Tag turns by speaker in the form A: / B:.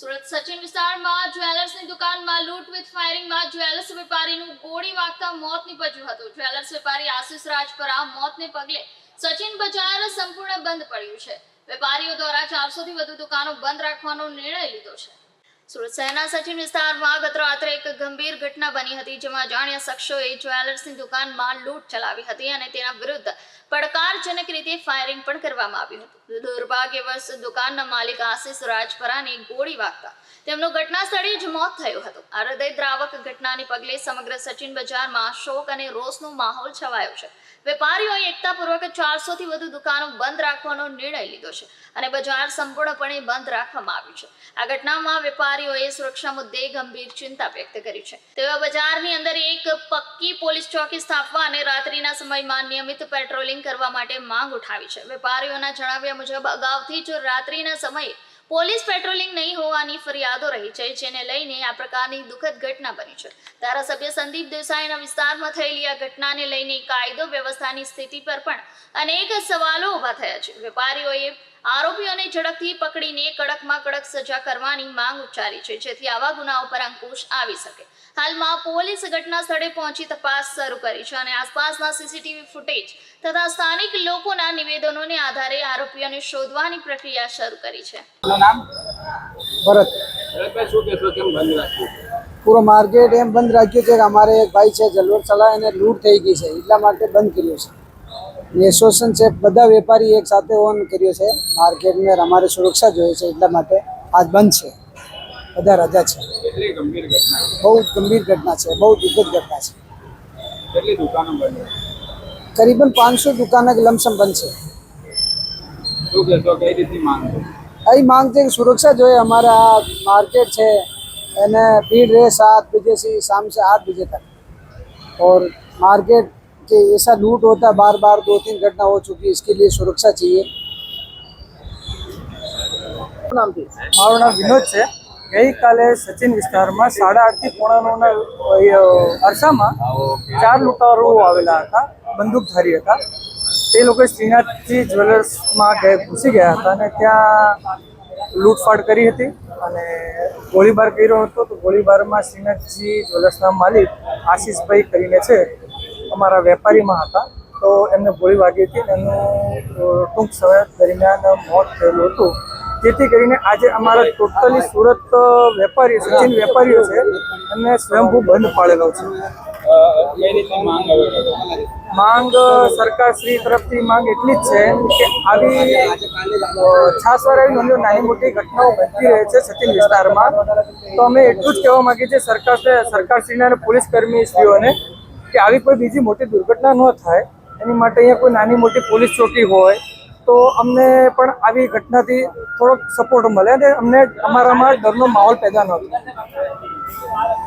A: સુરત સચિન વિસ્તારમાં જ્વેલર્સની દુકાનમાં લૂંટ વિથ ફાયરિંગમાં જ્વેલર્સ વેપારીનું ગોળી વાગતા મોત નીપજ્યું હતું. જ્વેલર્સ વેપારી આશિષ રાજપરા મોતને પગલે સચિન બજાર સંપૂર્ણ બંધ પડ્યું છે. વેપારીઓ દ્વારા ચારસોથી વધુ દુકાનો બંધ રાખવાનો નિર્ણય લીધો છે. સુરત શહેરના સચિન વિસ્તારમાં ગત એક ગંભીર ઘટના બની હતી, જેમાં અજાણ્યા શખ્સોએ જ્વેલર્સની દુકાનમાં લૂંટ ચલાવી હતી અને તેના વિરુદ્ધ પડકારજનક રીતે ફાયરિંગ પણ કરવામાં આવ્યું હતું. દુર્ભાગ્યવશ, દુકાનના માલિક આશિષ રાજપરાને ગોળી વાગતા તેમનું ઘટના સ્થળે જ મોત થયું હતું. આ હૃદયદ્રાવક ઘટનાને પગલે સમગ્ર સચિન બજારમાં શોક અને રોષનો માહોલ છવાયો છે. વેપારીઓએ એકતાપૂર્વક ચારસો થી વધુ દુકાનો બંધ રાખવાનો નિર્ણય લીધો છે અને બજાર સંપૂર્ણપણે બંધ રાખવામાં આવ્યું છે. આ ઘટનામાં વેપારીઓએ સુરક્ષા મુદ્દે ગંભીર ચિંતા વ્યક્ત કરી છે. તેવા બજારની અંદર એક પક્કી પોલીસ ચોકી સ્થાપવા અને રાત્રિના સમયમાં નિયમિત પેટ્રોલિંગ કરવા માટે માંગ ઉઠાવી છે. વેપારીઓના જણાવ્યા મુજબ, અગાઉથી જ રાત્રિના સમયે પોલીસ પેટ્રોલિંગ નહીં હોવાની ફરિયાદો રહી છે, જેને લઈને આ પ્રકારની દુઃખદ ઘટના બની છે. ધારાસભ્ય સંદીપ દેસાઈના વિસ્તારમાં થયેલી આ ઘટનાને લઈને કાયદો વ્યવસ્થાની સ્થિતિ પર પણ અનેક સવાલો ઊભા થયા છે. વેપારીઓએ આરોપીઓને ઝડપથી પકડીને કડકમાં કડક સજા કરવાની માંગ ઉચ્ચારી છે જેથી આવા ગુનાઓ પર અંકુશ આવી શકે. હાલમાં પોલીસ ઘટના સ્થળે પહોંચી તપાસ શરૂ કરી છે અને આસપાસના સીસીટીવી ફૂટેજ તથા સ્થાનિક લોકોના નિવેદનોને આધારે આરોપીઓને શોધવાની પ્રક્રિયા શરૂ કરી છે.
B: ભરત.
C: ભરતભાઈ શું કહેશો? કેમ બંધ રાખ્યું
B: પૂરો માર્કેટ એમ બંધ રાખ્યું છે કે અમારે એક ભાઈ છે જલવર ચલા અને લૂંટ થઈ ગઈ છે. એટલા માટે બંધ કર્યું છે. એસોસિએશન છે બધા વેપારી એક સાથે ઓન કર્યો છે માર્કેટમાં અમારે સુરક્ષા જોઈએ છે એટલા માટે આજ બંધ છે બધા રજા છે
C: કેટલી ગંભીર ઘટના
B: બહુ જ ગંભીર ઘટના છે બહુ દુઃખદ ઘટના છે
C: કેટલી દુકાનો બંધ
B: કરીબન પાંચસો દુકાનો કે લમસમ બંધ છે
C: શું કહેશો કઈ રીતની માંગ છે
B: અહીં માંગ છે કે સુરક્ષા જોઈએ हमारा मार्केट है એને भीड़ रहे सात बजे से शाम से आठ बजे तक और मार्केट के ऐसा लूट होता है बार बार दो तीन घटना हो चुकी है इसके लिए सुरक्षा चाहिए
D: મારું નામ વિનોદ છે ગઈકાલે સચિન વિસ્તારમાં સાડા આઠથી પોણા નવના અરસામાં ચાર લૂંટારો આવેલા હતા બંદૂકધારી હતા તે લોકો શ્રીનાથજી જ્વેલર્સમાં ગયા ઘૂસી ગયા હતા અને ત્યાં લૂંટફાટ કરી હતી અને ગોળીબાર કર્યો હતો તો ગોળીબારમાં શ્રીનાથજી જ્વેલર્સના માલિક આશીષભાઈ કરીને છે અમારા વેપારીમાં હતા તો એમને ગોળી વાગી હતી અને એમનું ટૂંક સમય દરમિયાન મોત થયેલું હતું. જેથી કરીને આજે અમારા ટોટલી સુરત વેપારી સચિન વેપારીઓ છે એમને સ્વયંભૂ બંધ પાડેલો છે.
C: માંગ
D: સરકાર શ્રી તરફથી માંગ એટલી જ છે કે આવી છાસવાર આવી નાની નાની મોટી ઘટનાઓ બનતી રહે છે સચિન વિસ્તારમાં. તો અમે એટલું જ કહેવા માંગીએ છીએ સરકાર સરકારશ્રીને અને પોલીસ કર્મીશ્રીઓને કે આવી કોઈ બીજી મોટી દુર્ઘટના ન થાય, એની માટે અહીંયા કોઈ નાની મોટી પોલીસ ચોકી હોય, તો અમને પણ આવી ઘટનાથી થોડોક સપોર્ટ મળે અને અમને અમારામાં ડરનો માહોલ પેદા ન થાય.